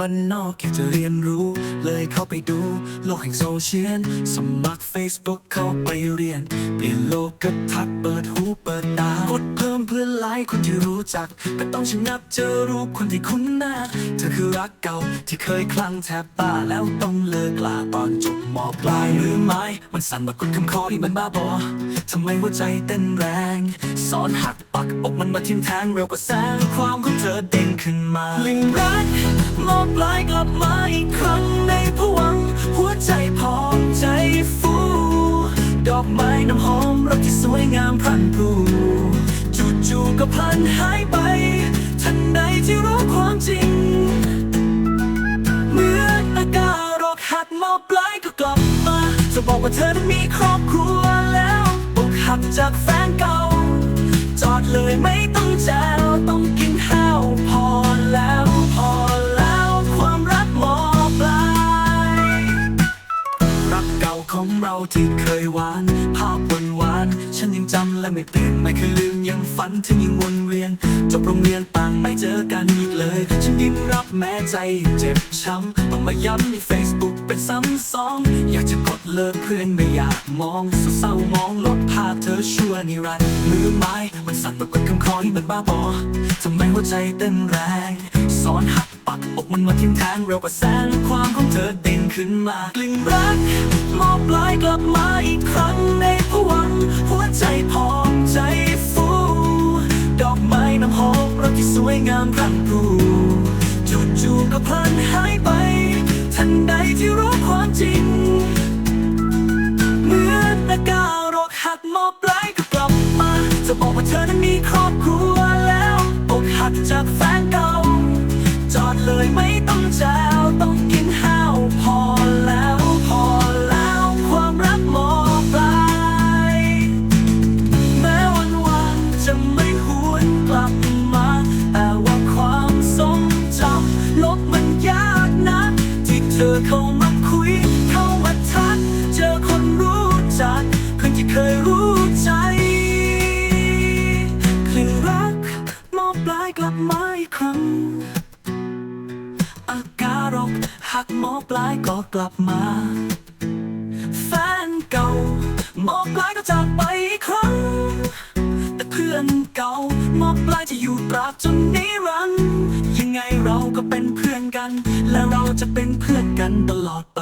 บ้านนอกค่จะเรียนรู้ เลยเข้าไปดู โลกแห่งโซเชียลสมัคร Facebook เข้าไปเรียน เปลี่ยนโลกกระทัดเปิดหูเปิดตากดเพิ่มเพื่อไลค์คนที่รู้จักก็ต้องชะงับเจอรูปคนที่คุ้นหน้า อคือรักเก่าที่เคยคลั่งแทบตาแล้วต้องเลิกลาตอนจบมอปลายหรือไม่มันสั่นมากดคำคอที่มันบ้าบอทำไมหัวใจเต้นแรงสอนหักปักอกมันมาทิ่มแทงเร็วกว่าแสงความของเธอเด้งขึ้นมาลิงรักมอบลายกลับมาอีกครั้งในผวัง หัวใจพองใจฟู ดอกไม้น้ำหอมรักที่สวยงามพรันพรูจู่ๆก็พลันหายไป บปลายก็กลับมาจะบอกว่าเธอนั้นมีครอบครัวแล้วอกหักจากแฟนเก่า จอดเลยไม่ต้องแจวต้องกินข้าวพอแล้วพอแล้วความรักหมอปลาย รักเก่าของเราที่เคยหวานภาพ และไม่เปลี่นไม่เคยลืมยังฝันถึงยังวนเวียน จบโรงเรียนต่างไม่เจอกันอีกเลย ฉันยิ้มรับแม้ใจเจ็บช้ำต้องมาย้ำใน Facebook เป็นซ้ำสอง อยากจะกดเลิกเพื่อนไม่อยากมองสเศร้ามองลบภาพเธอชั่วนิรันดร์มือไม้มันสั่นแบบกดคำคอที่มันบ้าบอทำไมหัวใจเต้นแรงสอนหักปักอกมันมาทิ่มแทงเร็วกว่าแสงความของเธอเด่นขึ้นมากลิ่นรักมอบลายกลับมาอีกครั้งใน วัง หัวใจพองใจฟู ดอกไม้น้ำหอมรักที่สวยงามรังพรูจู่ๆก็พลันหายไป ทันใดที่รู้ความจริง เหมือนอากาศรอกหักมอบปลายก็กลับมา จะบอกว่าเธอนั้นมีครอบครัวแล้วอกหักจากแฟนเก่า จอดเลยไม่ต้องแจวต้องกิน ธอเข้ามาคุย เข้ามาทัก เจอคนรู้จักเพื่อนที่เคยรู้ใจคลื่นรักมอบปลายกลับมาอีกครั้ง อาการกหักมอปลายก็กลับมา แฟนเก่ามอปลายก็จากไปอีกครั้ง แต่เพื่อนเก่ามอปลายจะอยู่ตราบจนนิรันดร์ยังไงเราก็เป็นเพื่อนกัน และเราจะเป็นเพื่อน กันตลอดไป